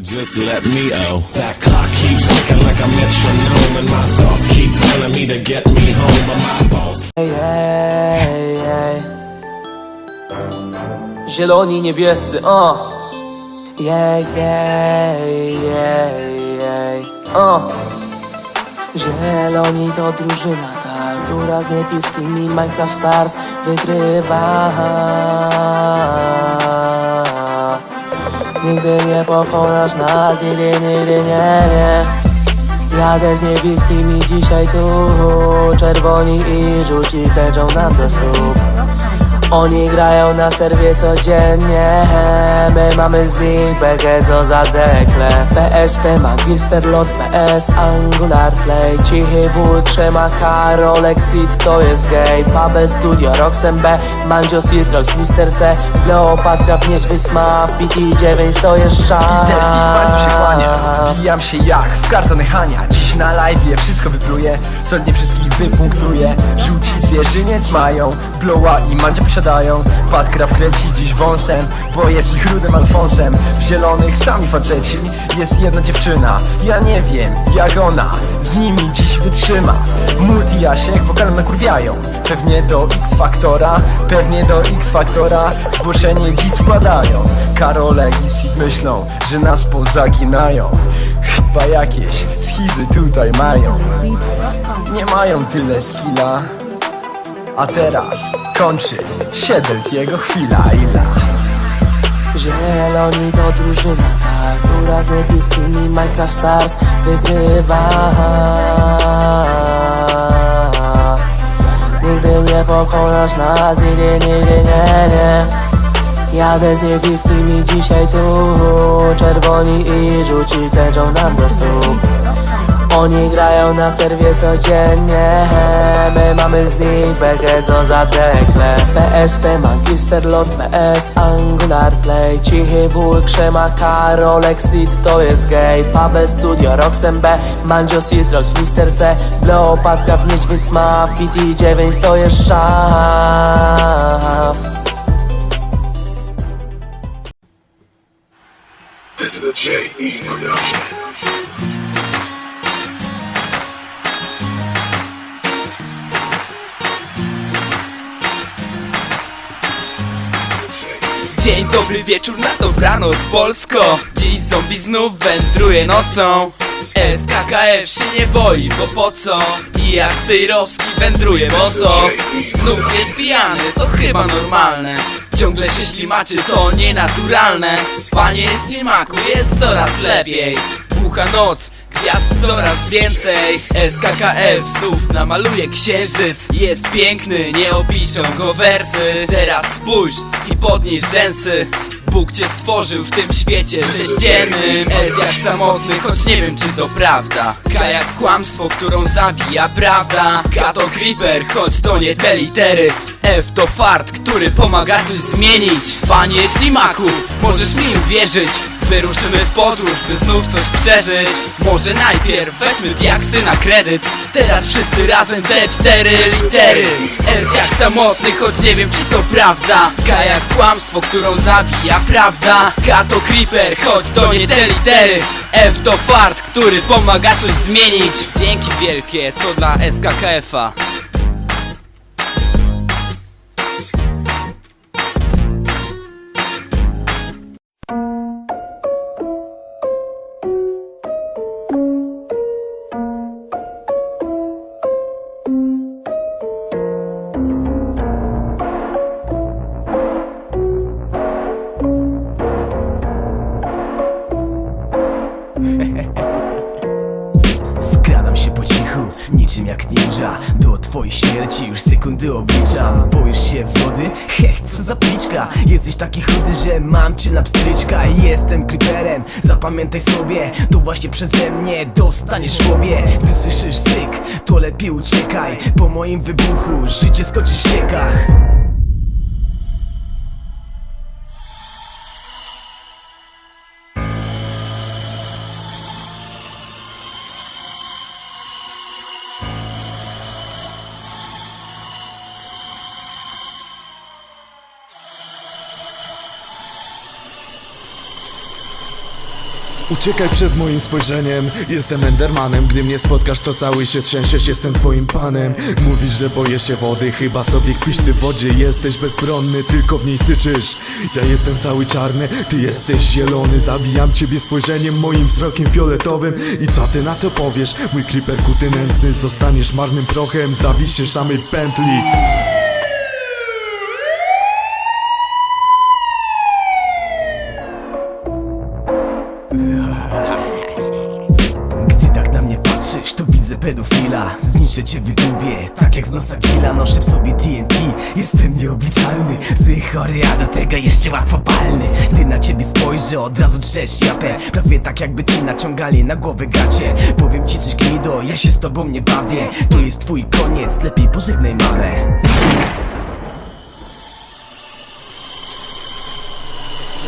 Just let me oh. That clock keeps ticking like a metronome, and my thoughts keep telling me to get me home, but my balls. Ej, ej, ej. Zieloni, niebiescy, o! Jej, jej, jej, jej, o! Zieloni to drużyna, ta, która z niebieskimi Minecraft Stars wygrywa. Nigdy nie pokonasz nas, nigdy, nigdy nie, nie. Jadę z niebieskimi dzisiaj tu Czerwoni i żółci klęczą nam do stóp Oni grają na serwie codziennie. My mamy z nich co za dekle PSP Magister Lord PS Angular Play. Cichy wód trzyma Karol Exit to jest gay Pabel Studio Roxem B Manjo Citrox Mister C. Kleopatra Niedźwiedź Sma PT9 to jest czas Delphi się kłania Wbijam się jak w kartony Hania. Dziś na live wszystko wypluję Solidnie wszystkich wypunktuję. Żółci zwierzyniec mają Bloła i mandzie posiadają. Patkraw kręci dziś wąsem Bo jest ich rudym Alfonsem. W zielonych sami faceci. Jest jedna dziewczyna Ja nie wiem jak ona Z nimi dziś wytrzyma. Multi Jasiek wokalem nakurwiają. Pewnie do X-Faktora Pewnie do X-Faktora Zgłoszenie dziś składają. Karole i Sid myślą, że nas pozaginają Chyba jakieś schizy tutaj mają. Nie mają tyle skilla. A teraz kończy Siedeltiego chwila ila. Zieloni to drużyna która z niebieskimi Minecraft Stars wygrywa. Nigdy nie pokonasz nas, nigdy, nigdy nie, nie Jadę z niebieskimi dzisiaj tu. Czerwoni i żółci klęczą nam do stóp oni grają na serwie codziennie. My mamy z nich bekę co za dekle. PSP Magister Lord PS Angular Play. Cichy wół Krzema Karol Exit to jest gay Pabel Studio Roxem B Manjo Citrox Mister C. Kleopatra w Niedźwiedź Sma PT9 to jest szaf This is a J.E. production. Dzień dobry wieczór na dobranoc Polsko Dziś zombie znów wędruje nocą SKKF się nie boi, bo po co? I jak Cejrowski wędruje boso Znów jest pijany, to chyba normalne Ciągle się ślimaczy, to nienaturalne. Panie ślimaku, jest coraz lepiej. Bucha noc, gwiazd coraz więcej. SKKF znów namaluje księżyc. Jest piękny, nie opiszą go wersy. Teraz spójrz i podnieś rzęsy. Bóg cię stworzył w tym świecie sześciennym. S jak samotny, choć nie wiem czy to prawda. K jak kłamstwo, którą zabija prawda. K to creeper, choć to nie te litery. F to fart, który pomaga coś zmienić. Panie ślimaku, możesz mi uwierzyć Wyruszymy w podróż, by znów coś przeżyć. Może najpierw weźmy diaksy na kredyt. Teraz wszyscy razem te cztery litery. S jak samotny, choć nie wiem czy to prawda. K jak kłamstwo, którą zabija prawda. K to creeper, choć to nie te litery. F to fart, który pomaga coś zmienić. Dzięki wielkie, to dla SKKF-a Do twojej śmierci już sekundy obliczam. Boisz się wody? Hech, co za pliczka Jesteś taki chudy, że mam cię na pstryczka. Jestem creeperem, zapamiętaj sobie. To właśnie przeze mnie dostaniesz w łobie Gdy słyszysz syk, to lepiej uciekaj. Po moim wybuchu życie skoczy w ściekach Uciekaj przed moim spojrzeniem. Jestem Endermanem. Gdy mnie spotkasz to cały się trzęsiesz Jestem twoim panem. Mówisz, że boisz się wody. Chyba sobie kpisz ty w wodzie Jesteś bezbronny, tylko w niej syczysz. Ja jestem cały czarny, ty jesteś zielony. Zabijam ciebie spojrzeniem Moim wzrokiem fioletowym. I co ty na to powiesz? Mój creeper kuty nędzny Zostaniesz marnym prochem. Zawisisz na mej pętli pedofila. Zniszczę cię wydłubię, tak jak z nosa gila. Noszę w sobie TNT, jestem nieobliczalny. Zły chory, a do tego jeszcze łatwopalny Gdy na ciebie spojrzę, od razu drzesz japę. Prawie tak jakby ci naciągali na głowę gacie. Powiem ci coś gnido, ja się z tobą nie bawię. To jest twój koniec, lepiej pożegnaj mamę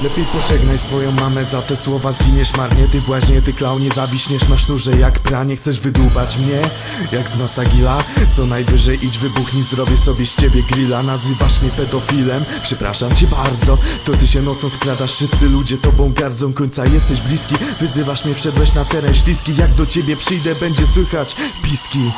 Lepiej pożegnaj swoją mamę Za te słowa. Zginiesz marnie Ty błaźnie, ty klaunie Zawiśniesz na sznurze jak pranie. Chcesz wydłubać mnie? Jak z nosa gila? Co najwyżej idź wybuchnij. Zrobię sobie z ciebie grilla. Nazywasz mnie pedofilem? Przepraszam cię bardzo. To ty się nocą skradasz. Wszyscy ludzie tobą gardzą. Końca jesteś bliski. Wyzywasz mnie, wszedłeś na teren śliski. Jak do ciebie przyjdę będzie słychać piski